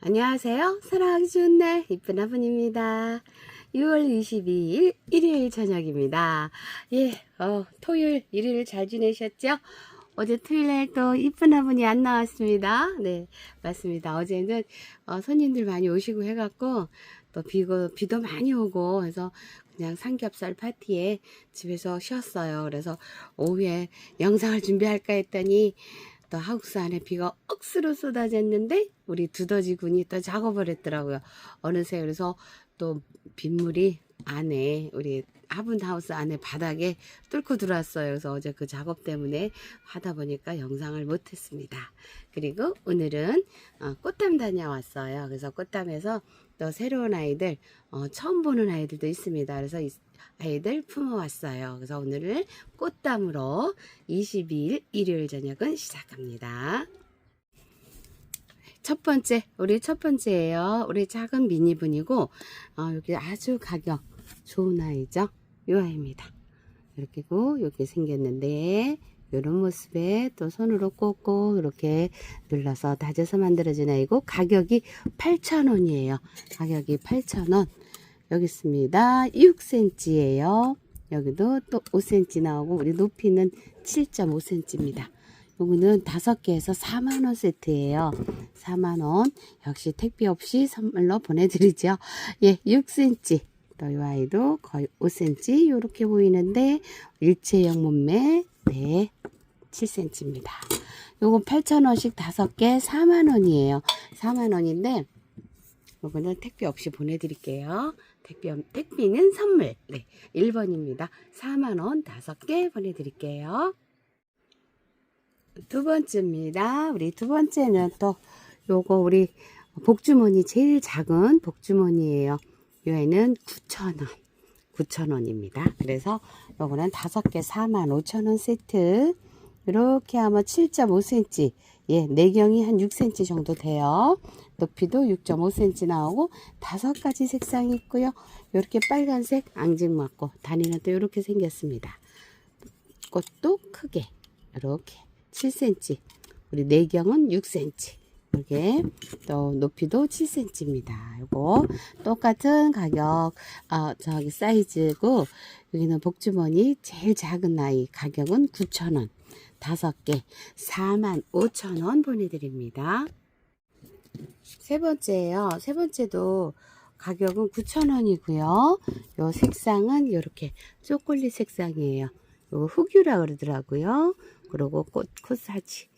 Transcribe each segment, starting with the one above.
안녕하세요. 사랑하기 좋은 날, 이쁜 아분입니다. 6월 22일, 일요일 저녁입니다. 예, 어, 토요일, 일요일 잘 지내셨죠? 어제 토요일에 또 이쁜 아분이 안 나왔습니다. 네, 맞습니다. 어제는 어, 손님들 많이 오시고 해갖고, 또 비고, 비도 많이 오고, 해서 그냥 삼겹살 파티에 집에서 쉬었어요. 그래서 오후에 영상을 준비할까 했더니, 또 하우스 안에 비가 억수로 쏟아졌는데 우리 두더지 군이 또 작업을 했더라고요. 어느새 그래서 또 빗물이 안에 우리 화분 하우스 안에 바닥에 뚫고 들어왔어요. 그래서 어제 그 작업 때문에 하다 보니까 영상을 못했습니다. 그리고 오늘은 어, 꽃담 다녀왔어요. 그래서 꽃담에서 또 새로운 아이들 어, 처음 보는 아이들도 있습니다. 그래서 이 아이들 품어왔어요. 그래서 오늘을 꽃담으로 22일 일요일 저녁은 시작합니다. 첫 번째, 우리 첫 번째예요. 우리 작은 미니분이고, 어, 여기 아주 가격 좋은 아이죠. 이 아이입니다. 이렇게고, 이렇게 생겼는데, 이런 모습에 또 손으로 꽂고, 이렇게 눌러서 다져서 만들어진 아이고, 가격이 8,000원이에요. 가격이 8,000원. 여기 있습니다. 6cm예요. 여기도 또 5cm 나오고, 우리 높이는 7.5cm입니다. 요거는 다섯 개에서 4만원 세트예요. 4만원. 역시 택배 없이 선물로 보내드리죠. 예, 6cm. 또이 아이도 거의 5cm. 요렇게 보이는데, 일체형 몸매. 네, 7cm입니다. 요거 8,000원씩 다섯 개 4만원이에요. 4만원인데, 요거는 택배 없이 보내드릴게요. 택배, 택배는 선물. 네, 1번입니다. 4만원 다섯 개 보내드릴게요. 두 번째입니다. 우리 두 번째는 또 요거 우리 복주머니 제일 작은 복주머니예요. 요에는 9,000원. 9,000원입니다. 그래서 요거는 다섯 개 45,000원 세트. 이렇게 하면 7.5cm. 예, 내경이 한 6cm 정도 돼요. 높이도 6.5cm 나오고 다섯 가지 색상이 있고요. 이렇게 빨간색 앙증 맞고 다니는 또 이렇게 생겼습니다. 꽃도 크게 이렇게 7cm. 우리 내경은 6cm. 이게 또 높이도 7cm입니다. 요거 똑같은 가격 어, 저기 사이즈고 여기는 복주머니 제일 작은 아이 가격은 9,000원. 다섯 개 4만 5천원 보내드립니다. 세 번째예요. 세 번째도 가격은 9,000원이고요. 요 색상은 이렇게 초콜릿 색상이에요. 요 흑유라 그러더라고요. 그리고 꽃, 코사지.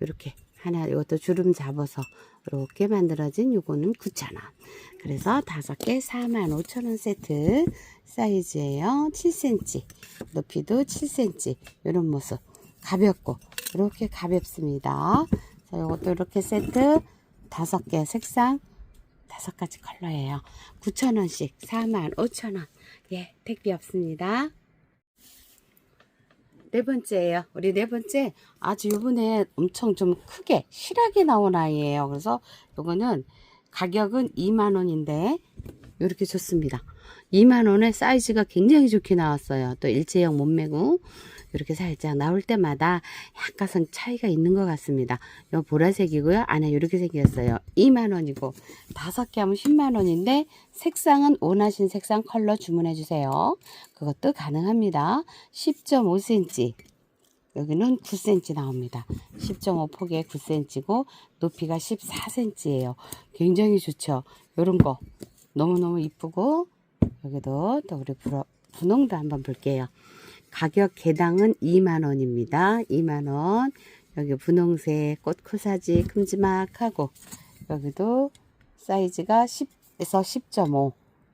이렇게 하나, 이것도 주름 잡아서 이렇게 만들어진 요거는 9,000원. 그래서 다섯 개 45,000원 세트 사이즈예요. 7cm. 높이도 7cm. 이런 모습. 가볍고, 이렇게 가볍습니다. 자, 요것도 이렇게 세트 다섯 개 색상 다섯 가지 컬러예요. 9,000원씩 45,000원. 예, 택배 없습니다. 네 번째예요. 우리 네 번째 아주 요번에 엄청 좀 크게 실하게 나온 아이예요. 그래서 요거는 가격은 2만 원인데 이렇게 좋습니다. 2만 원에 사이즈가 굉장히 좋게 나왔어요. 또 일체형 몸매고 이렇게 살짝 나올 때마다 약간 차이가 있는 것 같습니다. 요 보라색이고요. 안에 이렇게 생겼어요. 2만 원이고 다섯 개 하면 10만 원인데 색상은 원하신 색상 컬러 주문해 주세요. 그것도 가능합니다. 10.5cm 여기는 9cm 나옵니다. 10.5 폭에 9cm고 높이가 14cm예요. 굉장히 좋죠. 요런 거 너무너무 이쁘고 여기도 또 우리 분홍도 한번 볼게요. 가격 개당은 2만원입니다. 2만원. 여기 분홍색 꽃 코사지 큼지막하고 여기도 사이즈가 10에서 10.5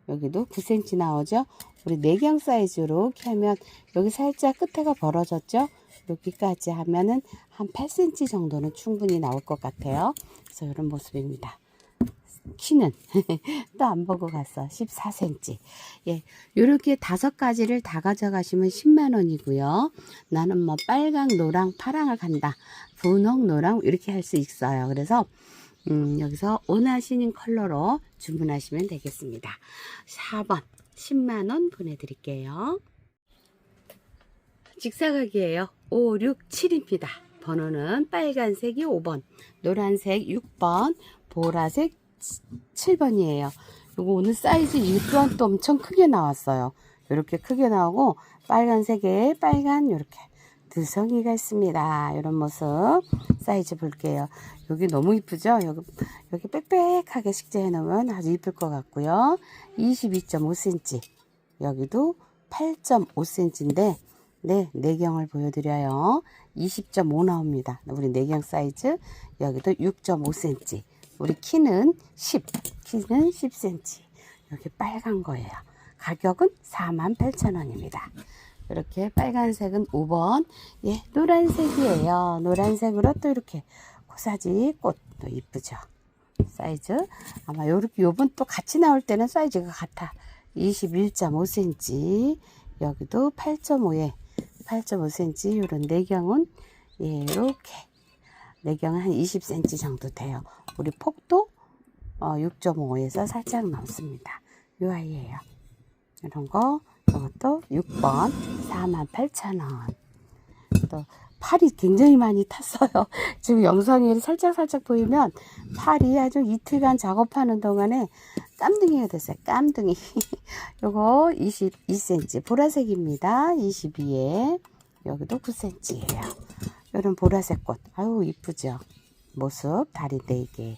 여기도 9cm 나오죠. 우리 내경 사이즈로 이렇게 하면 여기 살짝 끝에가 벌어졌죠. 여기까지 하면은 한 8cm 정도는 충분히 나올 것 같아요. 그래서 이런 모습입니다. 키는 또 안 보고 갔어. 14cm. 예. 요렇게 다섯 가지를 다 가져가시면 10만 원이고요. 나는 뭐 빨강, 노랑, 파랑을 간다. 분홍, 노랑 이렇게 할 수 있어요. 그래서 음, 여기서 원하시는 컬러로 주문하시면 되겠습니다. 4번 10만 원 보내 드릴게요. 직사각이에요. 5, 6, 7입니다. 번호는 빨간색이 5번, 노란색 6번, 보라색 7번이에요. 요거 오늘 사이즈 이 또한 또 엄청 크게 나왔어요. 이렇게 크게 나오고 빨간색에 빨간 이렇게 두성이가 있습니다. 이런 모습 사이즈 볼게요. 여기 너무 이쁘죠? 여기 여기 빽빽하게 식재해 놓으면 아주 이쁠 것 같고요. 22.5cm 여기도 8.5cm인데 네 내경을 보여드려요. 20.5 나옵니다. 우리 내경 사이즈 여기도 6.5cm 우리 키는 10 키는 10cm 여기 빨간 거예요. 가격은 48,000원입니다. 이렇게 빨간색은 5번, 예, 노란색이에요. 노란색으로 또 이렇게 코사지 꽃도 이쁘죠. 사이즈 아마 요렇게 요번 또 같이 나올 때는 사이즈가 같아. 21.5cm 여기도 8.5에 8.5cm 요런 내경은 예, 이렇게 내경은 한 20cm 정도 돼요. 우리 폭도 어, 6.5에서 살짝 넘습니다. 요 아이예요. 이런 거 이것도 6번 48,000원. 또 팔이 굉장히 많이 탔어요. 지금 영상에 살짝 살짝 보이면 팔이 아주 이틀간 작업하는 동안에 깜둥이가 됐어요. 깜둥이. 요거 22cm 보라색입니다. 22에 여기도 9cm예요. 이런 보라색 꽃. 아유 이쁘죠. 모습 다리 4개.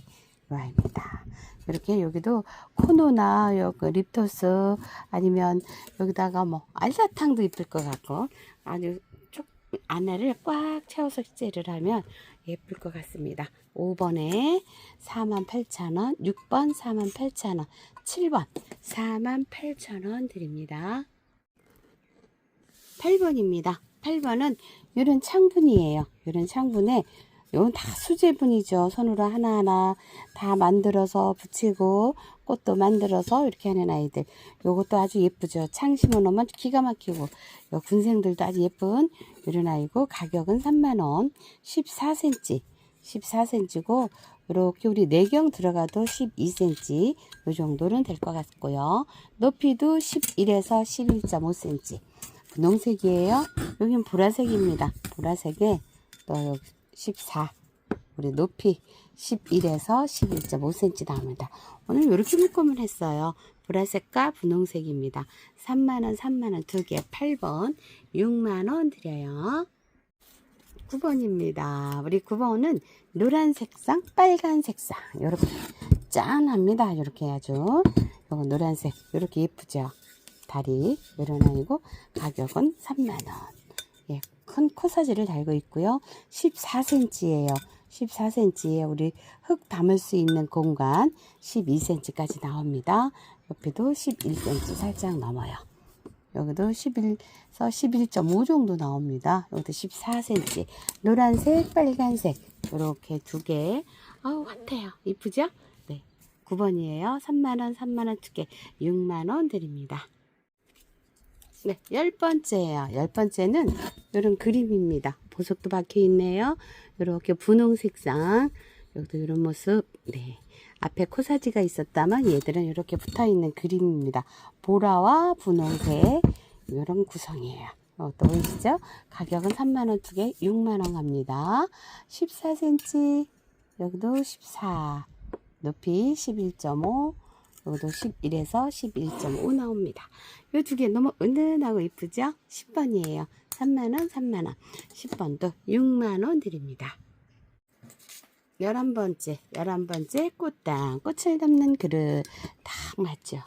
와입니다. 이렇게 여기도 코노나 여기 립토스 아니면 여기다가 뭐 알사탕도 이쁠 것 같고 아주 쭉 안에를 꽉 채워서 식재를 하면 예쁠 것 같습니다. 5번에 48,000원, 6번 48,000원, 7번 48,000원 드립니다. 8번입니다. 8번은 이런 창분이에요. 이런 창분에 이건 다 수제분이죠. 손으로 하나하나 다 만들어서 붙이고 꽃도 만들어서 이렇게 하는 아이들. 요것도 아주 예쁘죠. 창 심어놓으면 기가 막히고 요 군생들도 아주 예쁜 이런 아이고 가격은 3만원 14cm 14cm고 이렇게 우리 내경 들어가도 12cm 요 정도는 될 것 같고요. 높이도 11에서 11.5cm 분홍색이에요. 여긴 보라색입니다. 보라색에 또 여기 14 우리 높이 11에서 11.5cm 나옵니다. 오늘 이렇게 묶음을 했어요. 보라색과 분홍색입니다. 3만원 3만원 두 개 8번 6만원 드려요. 9번입니다. 우리 9번은 노란 색상 빨간 색상 이렇게 짠합니다. 이렇게 아주 이건 노란색 이렇게 예쁘죠. 다리 아이고 가격은 3만원 예, 큰 코사지를 달고 있고요. 14cm예요. 14cm에 우리 흙 담을 수 있는 공간 12cm까지 나옵니다. 옆에도 11cm 살짝 넘어요. 여기도 11에서 11.5 정도 나옵니다. 여기도 14cm. 노란색, 빨간색 이렇게 두 개. 아우 핫해요. 이쁘죠? 네. 9번이에요. 3만원, 3만원 두 개. 6만원 드립니다. 네, 열 번째예요. 열 번째는 이런 그림입니다. 보석도 박혀 있네요. 이렇게 분홍 색상. 여기도 이런 모습. 네. 앞에 코사지가 있었다면 얘들은 이렇게 붙어 있는 그림입니다. 보라와 분홍색 이런 구성이에요. 어, 또 보이시죠? 가격은 3만원 두 개 6만원 갑니다. 14cm 여기도 14 높이 11.5 여기도 11에서 11.5 나옵니다. 이 두 개 너무 은은하고 이쁘죠? 10번이에요. 3만원, 3만원. 10번도 6만원 드립니다. 11번째, 11번째 꽃당. 꽃을 담는 그릇. 딱 맞죠?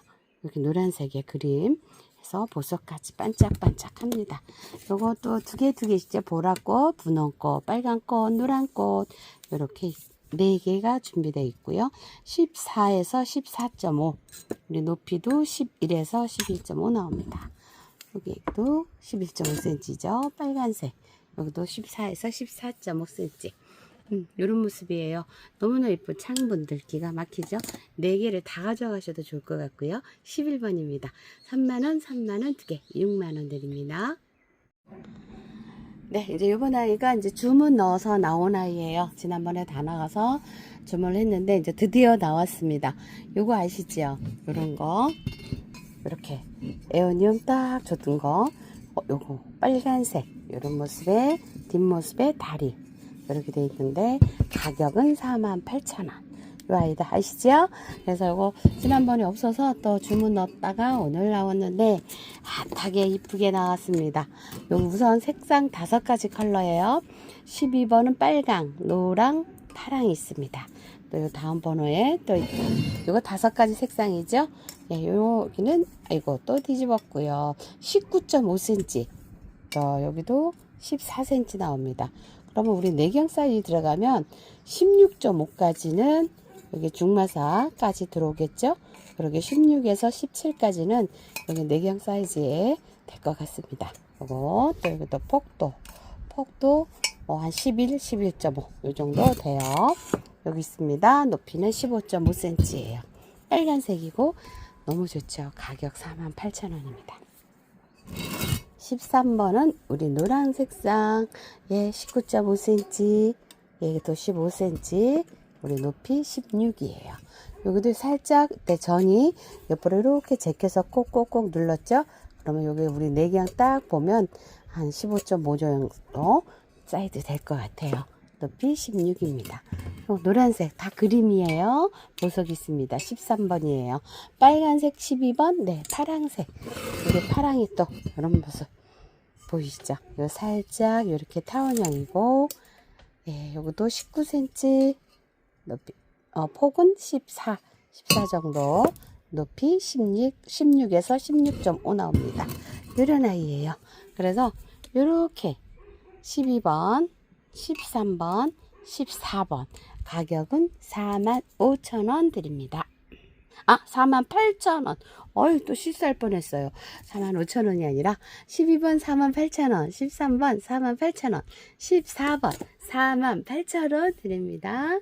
여기 노란색의 그림. 해서 보석까지 반짝반짝합니다. 요것도 두 개 두 개씩 보라꽃, 분홍꽃, 빨간꽃, 노란꽃 이렇게 네 개가 준비되어 있고요. 14에서 14.5 우리 높이도 11에서 11.5 나옵니다. 여기도 11.5cm죠. 빨간색 여기도 14에서 14.5cm 음, 이런 모습이에요. 너무나 예쁜 창분들 기가 막히죠? 4개를 다 가져가셔도 좋을 것 같고요. 11번입니다. 3만원, 3만원 두 개, 6만원 드립니다. 네, 이제 이번 아이가 이제 주문 넣어서 나온 아이예요. 지난번에 다 나가서 주문을 했는데 이제 드디어 나왔습니다. 요거 아시죠? 요런 거. 이렇게 에어니움 딱 줬던 거. 어, 요거 빨간색 요런 모습의 뒷모습의 다리 이렇게 돼 있는데 가격은 48,000원. 이 아이다 아시죠? 그래서 이거 지난번에 없어서 또 주문 넣었다가 오늘 나왔는데 핫하게 이쁘게 나왔습니다. 요 우선 색상 다섯 가지 컬러예요. 12번은 빨강, 노랑, 파랑이 있습니다. 또 요 다음 번호에 또 요거 다섯 가지 색상이죠. 예, 여기는 아이고 또 뒤집었고요. 19.5cm. 또 여기도 14cm 나옵니다. 그러면 우리 내경 사이즈 들어가면 16.5까지는 여기 중마사까지 들어오겠죠? 그러게 16에서 17까지는 여기 내경 사이즈에 될 것 같습니다. 요거 또 여기 또 폭도 폭도 어, 한 11, 11.5 요 정도 돼요. 여기 있습니다. 높이는 15.5cm예요. 빨간색이고 너무 좋죠. 가격 48,000원입니다. 13번은 우리 노란 색상 예 19.5cm 얘도 15cm 우리 높이 16이에요. 여기도 살짝 내 전이 옆으로 이렇게 제껴서 꼭꼭꼭 눌렀죠? 그러면 여기 우리 내경 딱 보면 한 15.5 정도 사이즈 될 것 같아요. 높이 16입니다. 노란색 다 그림이에요. 보석 있습니다. 13번이에요. 빨간색 12번 네 파랑색. 이게 파랑이 또 이런 모습 보이시죠? 요 살짝 이렇게 타원형이고 예, 요것도 19cm 높이 어, 폭은 14 14 정도 높이 16 16에서 16.5 나옵니다. 이런 아이예요. 그래서 이렇게 12번, 13번, 14번 가격은 45,000원 드립니다. 아, 48,000원. 어이, 또 실수할 뻔했어요. 45,000원이 아니라 12번 48,000원, 13번 48,000원, 14번 48,000원 드립니다.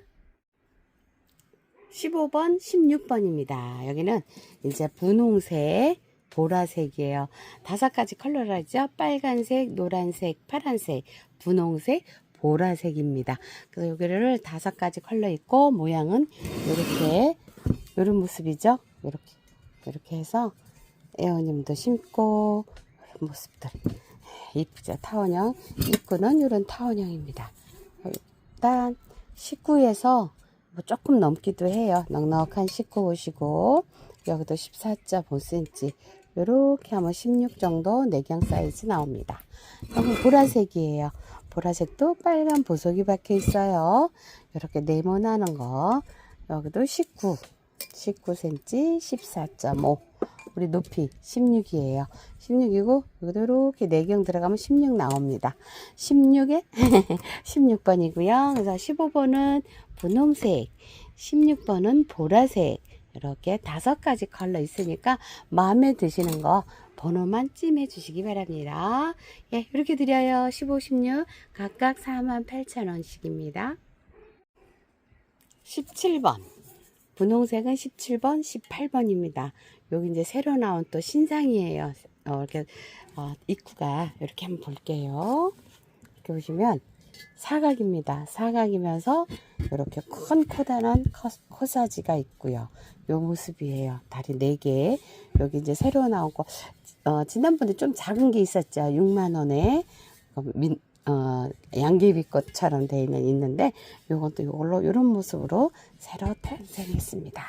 15번, 16번입니다. 여기는 이제 분홍색, 보라색이에요. 다섯 가지 컬러라 죠 빨간색, 노란색, 파란색, 분홍색, 보라색입니다. 그래서 여기를 다섯 가지 컬러 있고 모양은 이렇게 이런 모습이죠. 이렇게 이렇게 해서 에어님도 심고 이런 모습들 이쁘죠. 타원형 입구는 이런 타원형입니다. 일단 19에서 뭐 조금 넘기도 해요. 넉넉한 19 보시고 여기도 14.5cm 이렇게 하면 16 정도 내경 사이즈 나옵니다. 여기 보라색이에요. 보라색도 빨간 보석이 박혀 있어요. 이렇게 네모나는 거 여기도 19 19cm 14.5 우리 높이 16이에요 16이고 여기도 이렇게 내경 들어가면 16 나옵니다 16에 16번이고요 그래서 15번은 분홍색 16번은 보라색 이렇게 다섯 가지 컬러 있으니까 마음에 드시는 거 번호만 찜해 주시기 바랍니다. 예, 이렇게 드려요. 15, 16 각각 48,000원씩입니다. 17번 분홍색은 17번, 18번입니다. 여기 이제 새로 나온 또 신상이에요. 어, 이렇게 어, 입구가 이렇게 한번 볼게요. 이렇게 보시면 사각입니다. 사각이면서 이렇게 큰 커다란 코사지가 있고요. 요 모습이에요. 다리 4개. 여기 이제 새로 나온 거, 어, 지난번에 좀 작은 게 있었죠. 6만원에. 민, 어, 양귀비꽃처럼 되어 있는 있는데 요건 또 이걸로 이런 모습으로 새로 탄생했습니다.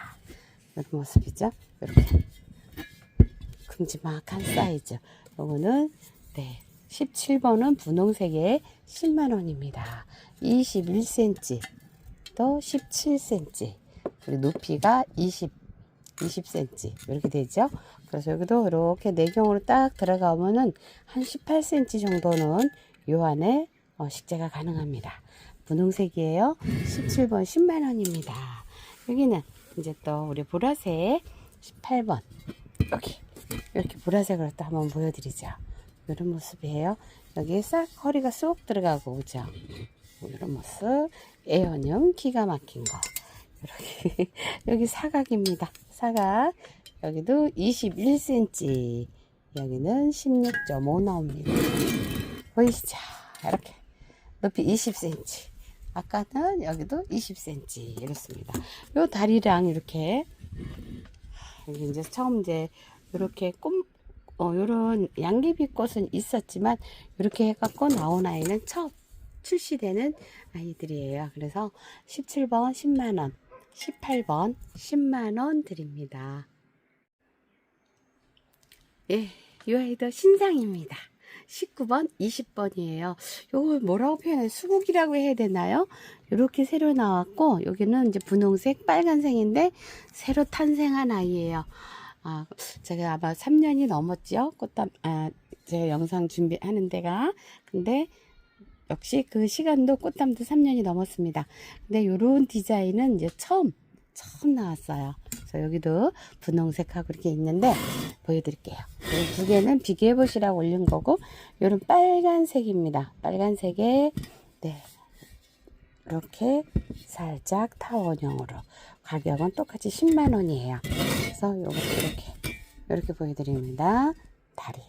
이런 모습이죠. 이렇게 큼지막한 사이즈. 요거는 네 17번은 분홍색의 10만 원입니다. 21cm 또 17cm 그리고 높이가 20 20cm 이렇게 되죠. 그래서 여기도 이렇게 내경으로 딱 들어가면은 한 18cm 정도는 요 안에 어, 식재가 가능합니다. 분홍색이에요. 17번 10만원입니다. 여기는 이제 또 우리 보라색 18번 여기 이렇게 보라색으로 또 한번 보여드리죠. 이런 모습이에요. 여기 싹 허리가 쏙 들어가고 오죠. 이런 모습 에어형 기가 막힌 거 이렇게 여기 사각입니다. 사각 여기도 21cm 여기는 16.5 나옵니다. 보이시죠? 이렇게 높이 20cm. 아까는 여기도 20cm 이렇습니다. 요 다리랑 이렇게 이제 처음 이제 이렇게 꿈 어, 요런 양귀비꽃은 있었지만 이렇게 해갖고 나온 아이는 처음 출시되는 아이들이에요. 그래서 17번 10만원 18번 10만원 드립니다. 예, 이 아이도 신상입니다. 19번, 20번이에요. 요거 뭐라고 표현해? 수국이라고 해야 되나요? 이렇게 새로 나왔고, 여기는 이제 분홍색, 빨간색인데, 새로 탄생한 아이예요. 아, 제가 아마 3년이 넘었죠? 꽃담, 아, 제가 영상 준비하는 데가. 근데, 역시 그 시간도 꽃담도 3년이 넘었습니다. 근데 요런 디자인은 이제 처음, 처음 나왔어요. 그래서 여기도 분홍색하고 이렇게 있는데, 보여드릴게요. 이두 개는 비교해 보시라고 올린 거고, 요런 빨간색입니다. 빨간색에, 네. 이렇게 살짝 타원형으로. 가격은 똑같이 10만 원이에요. 그래서 요거 이렇게, 이렇게 보여드립니다. 다리.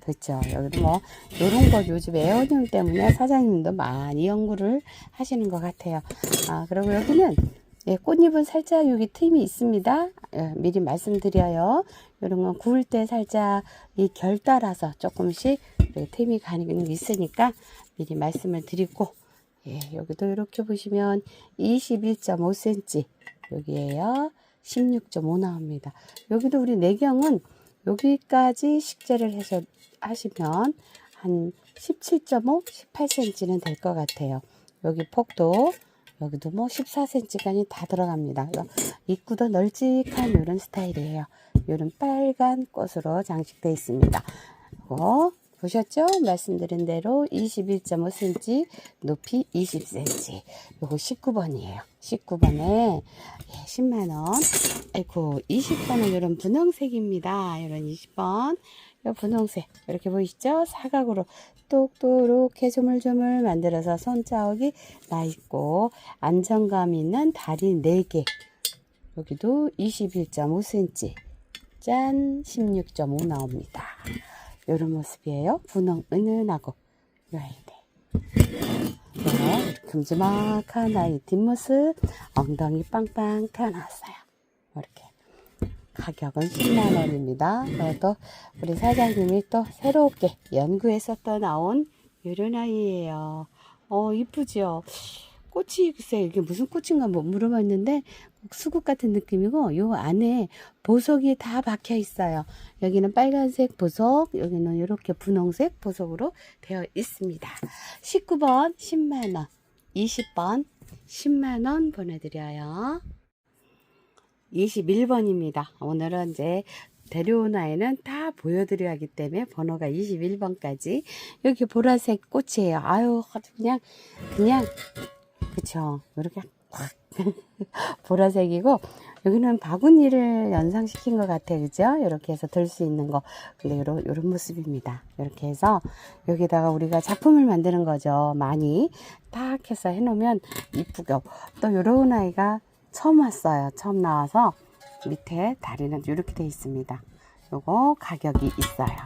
그렇죠. 여기 뭐 이런 거 요즘 에어컨 때문에 사장님도 많이 연구를 하시는 것 같아요. 아 그리고 여기는 예, 꽃잎은 살짝 여기 틈이 있습니다. 예, 미리 말씀드려요. 이런 건 구울 때 살짝 이 결 따라서 조금씩 이렇게 틈이 가는 게 있으니까 미리 말씀을 드리고 예, 여기도 이렇게 보시면 21.5cm 여기에요. 16.5 나옵니다. 여기도 우리 내경은 여기까지 식재를 해서 하시면 한 17.5, 18cm는 될 것 같아요. 여기 폭도 여기도 뭐 14cm까지 다 들어갑니다. 입구도 널찍한 이런 스타일이에요. 이런 빨간 꽃으로 장식되어 있습니다. 이거 보셨죠? 말씀드린 대로 21.5cm, 높이 20cm. 요거 19번이에요. 19번에 10만원. 아이고, 20번은 이런 분홍색입니다. 이런 20번. 요 분홍색. 이렇게 보이시죠? 사각으로 똑똑 이렇게 조물조물 만들어서 손자국이 나 있고, 안정감 있는 다리 4개. 여기도 21.5cm. 짠! 16.5 나옵니다. 이런 모습이에요. 분홍 은은하고 요 아이들. 네, 큼지막한 아이 뒷모습 엉덩이 빵빵 태어났어요. 이렇게 가격은 10만 원입니다. 또 우리 사장님이 또 새롭게 연구해서 또 나온 이런 아이예요. 어 이쁘죠. 꽃이 글쎄 이게 무슨 꽃인가 못 물어봤는데 수국 같은 느낌이고 요 안에 보석이 다 박혀 있어요. 여기는 빨간색 보석, 여기는 이렇게 분홍색 보석으로 되어 있습니다. 19번 10만 원, 20번 10만 원 보내 드려요. 21번입니다. 오늘은 이제 데려온 아이는 다 보여드려야 하기 때문에 번호가 21번까지 여기 보라색 꽃이에요. 아유 그냥 그냥 그쵸? 이렇게 확 보라색이고 여기는 바구니를 연상시킨 것 같아요. 그죠? 이렇게 해서 들 수 있는 거. 근데 요런, 요런 모습입니다. 이렇게 해서 여기다가 우리가 작품을 만드는 거죠. 많이 딱 해서 해놓으면 이쁘고. 또 요런 아이가 처음 왔어요 처음 나와서 밑에 다리는 이렇게 돼 있습니다 요거 가격이 있어요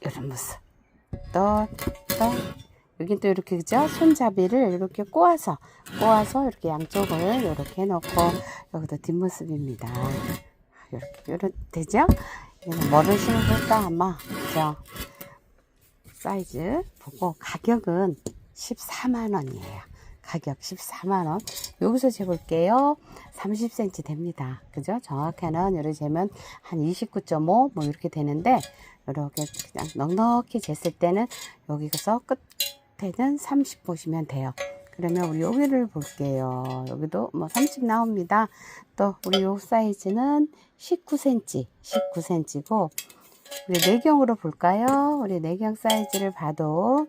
이런 모습 또 또 여기 또 이렇게 그죠? 손잡이를 이렇게 꼬아서 꼬아서 이렇게 양쪽을 이렇게 해놓고 여기도 뒷모습입니다. 이렇게 이렇게 되죠? 이거는 뭐를 신을까 아마 그죠? 사이즈 보고 가격은 14만 원이에요. 가격 14만 원. 여기서 재볼게요. 30cm 됩니다. 그죠? 정확히는 이렇게 재면 한 29.5 뭐 이렇게 되는데 이렇게 그냥 넉넉히 쟀을 때는 여기서 끝 끝에는 30 보시면 돼요. 그러면 우리 여기를 볼게요. 여기도 뭐 30 나옵니다. 또 우리 요 사이즈는 19cm, 19cm고 우리 내경으로 볼까요? 우리 내경 사이즈를 봐도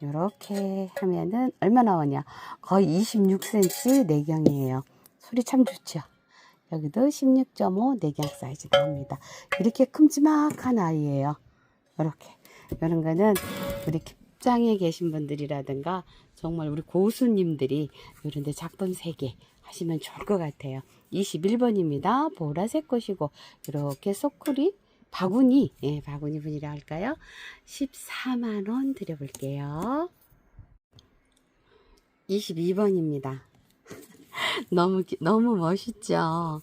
이렇게 하면은 얼마 나 오냐? 거의 26cm 내경이에요. 소리 참 좋죠? 여기도 16.5 내경 사이즈 나옵니다. 이렇게 큼지막한 아이예요. 이렇게 이런 거는 우리 직장에 계신 분들이라든가 정말 우리 고수님들이 이런데 작품 3개 하시면 좋을 것 같아요. 21번입니다. 보라색 꽃이고 이렇게 소쿠리 바구니 예, 바구니 분이라 할까요? 14만원 드려볼게요. 22번입니다. 너무 너무 멋있죠.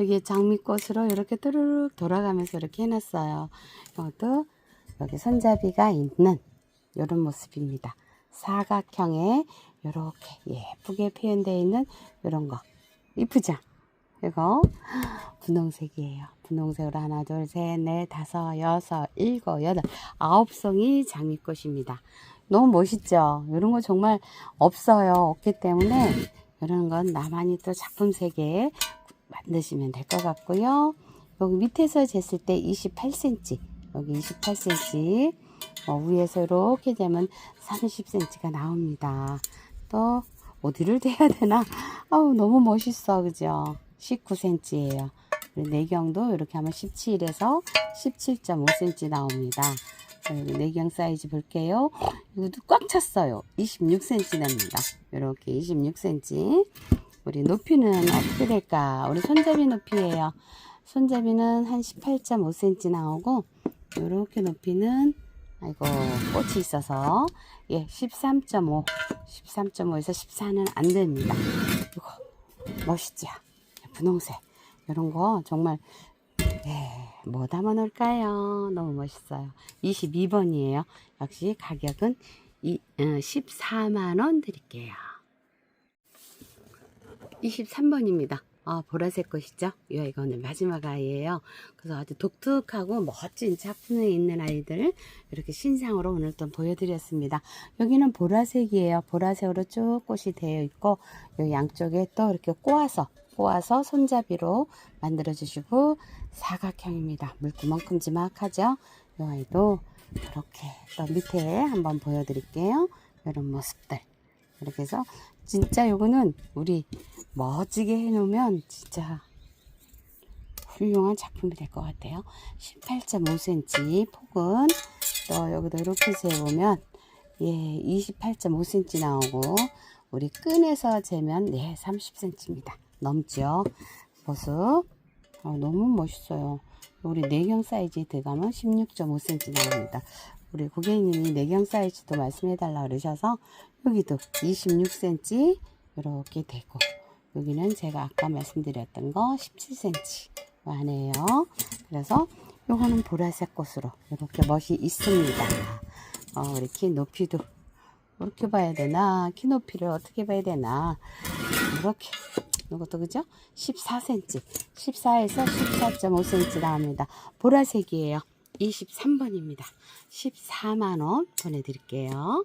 여기 장미꽃으로 이렇게 뚜루룩 돌아가면서 이렇게 해놨어요. 이것도 여기 손잡이가 있는 이런 모습입니다. 사각형에 이렇게 예쁘게 표현되어 있는 이런 거 이쁘죠? 이거 분홍색이에요. 분홍색으로 하나, 둘, 셋, 넷, 다섯, 여섯, 일곱, 여덟, 아홉 송이 장미꽃입니다. 너무 멋있죠? 이런 거 정말 없어요. 없기 때문에 이런 건 나만이 또 작품 세개 만드시면 될 것 같고요. 여기 밑에서 쟀을 때 28cm, 여기 28cm, 어, 위에서 이렇게 되면 30cm가 나옵니다. 또 어디를 대야 되나? 아우 너무 멋있어, 그죠? 19cm예요. 내경도 이렇게 하면 17에서 17.5cm 나옵니다. 내경 사이즈 볼게요. 이것도 꽉 찼어요. 26cm 납니다. 이렇게 26cm. 우리 높이는 어떻게 될까? 우리 손잡이 높이예요. 손잡이는 한 18.5cm 나오고 이렇게 높이는 아이고 꽃이 있어서 예 13.5 13.5에서 14는 안 됩니다. 이거 멋있죠? 분홍색 이런 거 정말 예, 뭐 담아 놓을까요? 너무 멋있어요. 22번이에요. 역시 가격은 이, 어, 14만 원 드릴게요. 23번입니다. 아, 보라색 꽃이죠? 예, 이거는 마지막 아이예요. 그래서 아주 독특하고 멋진 작품에 있는 아이들 이렇게 신상으로 오늘 또 보여드렸습니다. 여기는 보라색이에요. 보라색으로 쭉 꽃이 되어 있고 요 양쪽에 또 이렇게 꼬아서 꼬아서 손잡이로 만들어 주시고 사각형입니다. 물구멍 큼지막하죠? 이 아이도 이렇게 또 밑에 한번 보여드릴게요. 이런 모습들 이렇게 해서 진짜 요거는 우리 멋지게 해놓으면 진짜 훌륭한 작품이 될 것 같아요. 18.5cm 폭은 또 여기도 이렇게 재보면 예 28.5cm 나오고 우리 끈에서 재면 예 30cm입니다. 넘죠. 모습 어, 너무 멋있어요. 우리 내경 사이즈 들어가면 16.5cm 나옵니다. 우리 고객님이 내경 사이즈도 말씀해 달라 그러셔서 여기도 26cm 이렇게 되고 여기는 제가 아까 말씀드렸던 거 17cm 안에요. 그래서 요거는 보라색 꽃으로 이렇게 멋이 있습니다. 어, 우리 키 높이도 이렇게 봐야 되나 키 높이를 어떻게 봐야 되나 이렇게 이것도 그죠? 14cm 14에서 14.5cm 나옵니다. 보라색이에요. 23번입니다. 14만원 보내드릴게요.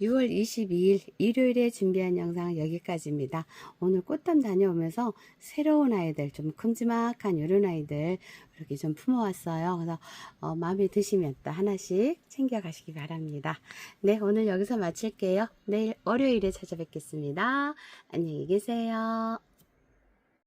6월 22일 일요일에 준비한 영상은 여기까지입니다. 오늘 꽃담 다녀오면서 새로운 아이들, 좀 큼지막한 이런 아이들 이렇게 좀 품어왔어요. 그래서 어, 마음에 드시면 또 하나씩 챙겨가시기 바랍니다. 네, 오늘 여기서 마칠게요. 내일 월요일에 찾아뵙겠습니다. 안녕히 계세요.